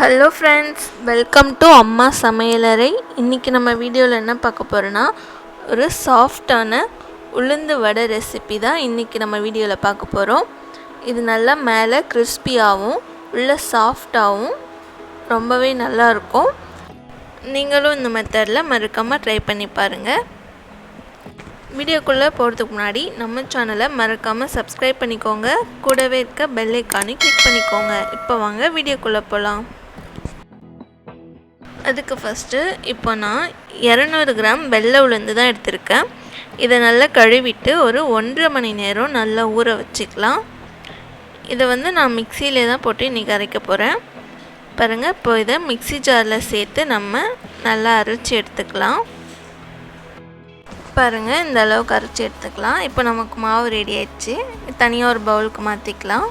Hello friends welcome to அம்மா சமையலறை இன்றைக்கி நம்ம வீடியோவில் என்ன பார்க்க போகிறோன்னா ஒரு சாஃப்டான உளுந்து வடை ரெசிபி தான் இன்றைக்கி நம்ம வீடியோவில் பார்க்க போகிறோம் இது நல்லா மேலே கிறிஸ்பியாகவும் உள்ள சாஃப்டாகவும் ரொம்பவே நல்லாயிருக்கும் நீங்களும் இந்த மெத்தடில் மறக்காமல் ட்ரை பண்ணி பாருங்கள் வீடியோக்குள்ளே போகிறதுக்கு முன்னாடி நம்ம சேனலை மறக்காமல் சப்ஸ்கிரைப் பண்ணிக்கோங்க. கூடவே இருக்க பெல்லைக்கானே கிளிக் பண்ணிக்கோங்க. இப்போ வாங்க வீடியோக்குள்ளே போகலாம் அதுக்கு ஃபஸ்ட்டு இப்போ நான் இரநூறு கிராம் வெள்ளை உளுந்து தான் எடுத்திருக்கேன். இதை நல்லா கழுவிட்டு ஒரு ஒன்றரை மணி நேரம் நல்லா ஊற வச்சுக்கலாம். இதை வந்து நான் மிக்சியிலே தான் போட்டு இன்றைக்கி அரைக்க போகிறேன் பாருங்கள் இப்போ இதை மிக்சி ஜாரில் சேர்த்து நம்ம நல்லா அரைச்சி எடுத்துக்கலாம். பாருங்கள் இந்த அளவுக்கு அரைச்சி எடுத்துக்கலாம். இப்போ நமக்கு மாவு ரெடி ஆயிடுச்சு. தனியாக ஒரு பவுலுக்கு மாற்றிக்கலாம்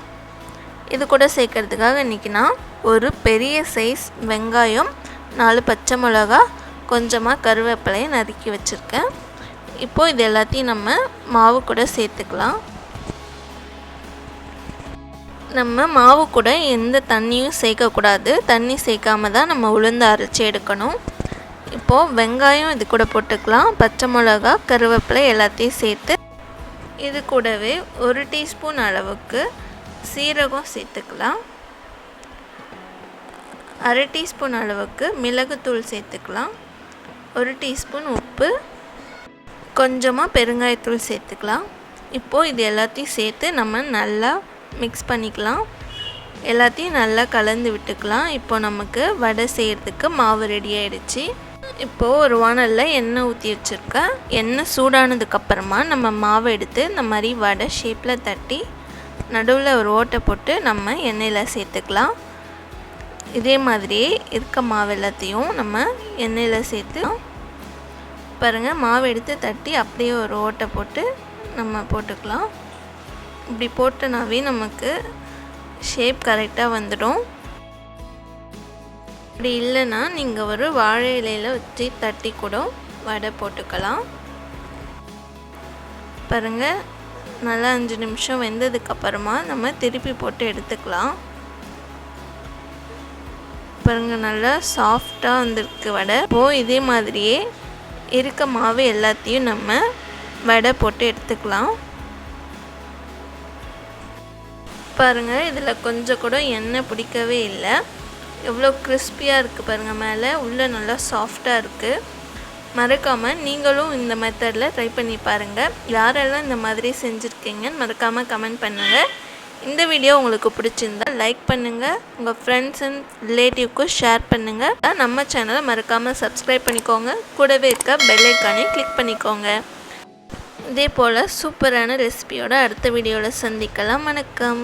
இது கூட சேர்க்கறதுக்காக இன்றைக்கி நான் ஒரு பெரிய சைஸ் வெங்காயம் நாலு பச்சை மிளகா கொஞ்சமாக கருவேப்பிலையை நறுக்கி வச்சுருக்கேன். இப்போது இது எல்லாத்தையும் நம்ம மாவு கூட சேர்த்துக்கலாம். நம்ம மாவு கூட எந்த தண்ணியும் சேர்க்கக்கூடாது. தண்ணி சேர்க்காம தான் நம்ம உளுந்து அரைச்சி எடுக்கணும். இப்போது வெங்காயம் இது கூட போட்டுக்கலாம். பச்சை மிளகா கருவேப்பிலை எல்லாத்தையும் சேர்த்து இது கூடவே ஒரு டீஸ்பூன் அளவுக்கு சீரகம் சேர்த்துக்கலாம். அரை டீஸ்பூன் அளவுக்கு மிளகுத்தூள் சேர்த்துக்கலாம். ஒரு டீஸ்பூன் உப்பு. கொஞ்சமாக பெருங்காயத்தூள் சேர்த்துக்கலாம். இப்போது இது எல்லாத்தையும் சேர்த்து நம்ம நல்லா மிக்ஸ் பண்ணிக்கலாம். எல்லாத்தையும் நல்லா கலந்து விட்டுக்கலாம். இப்போ நமக்கு வடை செய்கிறதுக்கு மாவு ரெடி ஆகிடுச்சி இப்போது ஒரு வானலில் எண்ணெய் ஊற்றி வச்சுருக்கேன். எண்ணெய் சூடானதுக்கப்புறமா நம்ம மாவை எடுத்து இந்த மாதிரி வடை ஷேப்பில் தட்டி நடுவில் ஒரு ஓட்டை போட்டு நம்ம எண்ணெயில் சேர்த்துக்கலாம். இதே மாதிரியே இருக்க மாவு எல்லாத்தையும் நம்ம எண்ணெயில் சேர்த்து பாருங்கள் மாவு எடுத்து தட்டி அப்படியே ஒரு ஓட்டை போட்டு நம்ம போட்டுக்கலாம். இப்படி போட்டனாவே நமக்கு ஷேப் கரெக்டாக வந்துடும். அப்படி இல்லைன்னா நீங்கள் ஒரு வாழை இலையில் வச்சு தட்டி கூட வடை போட்டுக்கலாம். பாருங்கள் நல்லா அஞ்சு நிமிஷம் வெந்ததுக்கப்புறமா நம்ம திருப்பி போட்டு எடுத்துக்கலாம். பாருங்கள் நல்லா சாஃப்டாக வந்திருக்கு வடை. இப்போது இதே மாதிரியே இருக்க மாவு எல்லாத்தையும் நம்ம வடை போட்டு எடுத்துக்கலாம். பாருங்கள் இதில் கொஞ்சம் கூட எண்ணெய் பிடிக்கவே இல்லை. எவ்வளோ கிறிஸ்பியாக இருக்குது பாருங்கள் மேலே. உள்ளே நல்லா சாஃப்டாக இருக்குது மறக்காமல் நீங்களும் இந்த மெத்தடில் ட்ரை பண்ணி பாருங்கள் யாரெல்லாம் இந்த மாதிரி செஞ்சுருக்கீங்கன்னு மறக்காமல் கமெண்ட் பண்ணுங்கள் இந்த வீடியோ உங்களுக்கு பிடிச்சிருந்தா லைக் பண்ணுங்கள் உங்கள் ஃப்ரெண்ட்ஸ் அண்ட் ரிலேட்டிவ்க்கு ஷேர் பண்ணுங்கள் நம்ம சேனலை மறக்காமல் சப்ஸ்கிரைப் பண்ணிக்கோங்க. கூடவே இருக்க பெல்லைக்கானையும் கிளிக் பண்ணிக்கோங்க. இதே போல் சூப்பரான ரெசிபியோட அடுத்த வீடியோவில் சந்திக்கலாம். வணக்கம்.